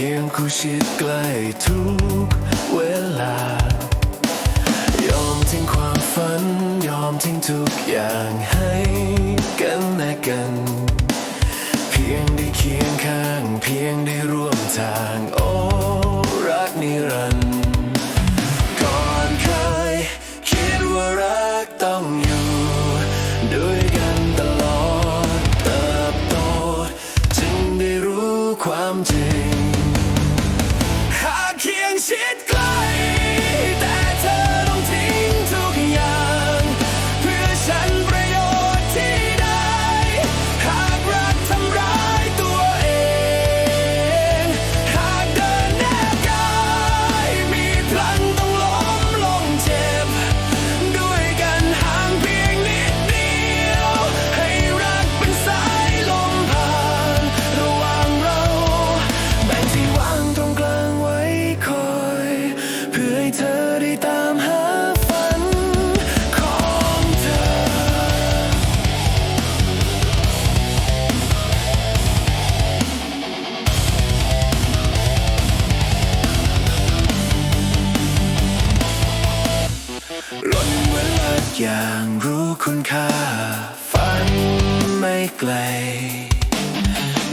คียงคู่ชิดใกล้ทุกเวลา ยอมทิ้งความฝัน ยอมทิ้งทุกอย่างให้กันและกัน เพียงได้เคียงข้าง เพียงได้ร่วมทาง อย่างรู้คุณค่า ฝันไม่ไกล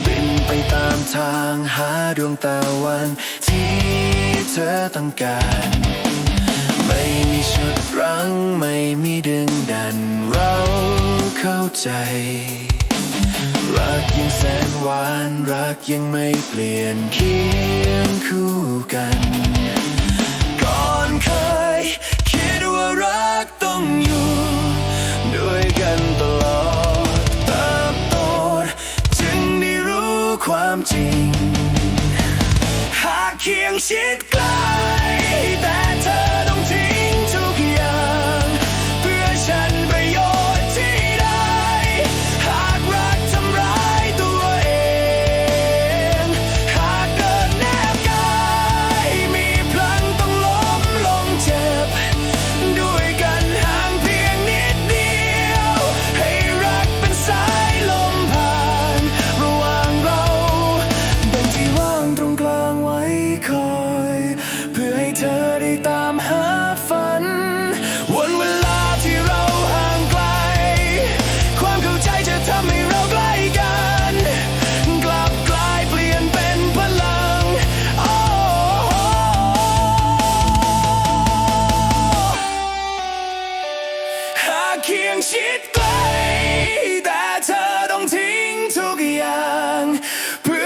บินไปตามทางหาดวงตะวัน ที่เธอต้องการ ไม่มีชุดรั้งไม่มีดึงดัน เราเข้าใจ รักยังแสนหวาน รักยังไม่เปลี่ยนเคียง shit. Close.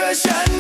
Revolution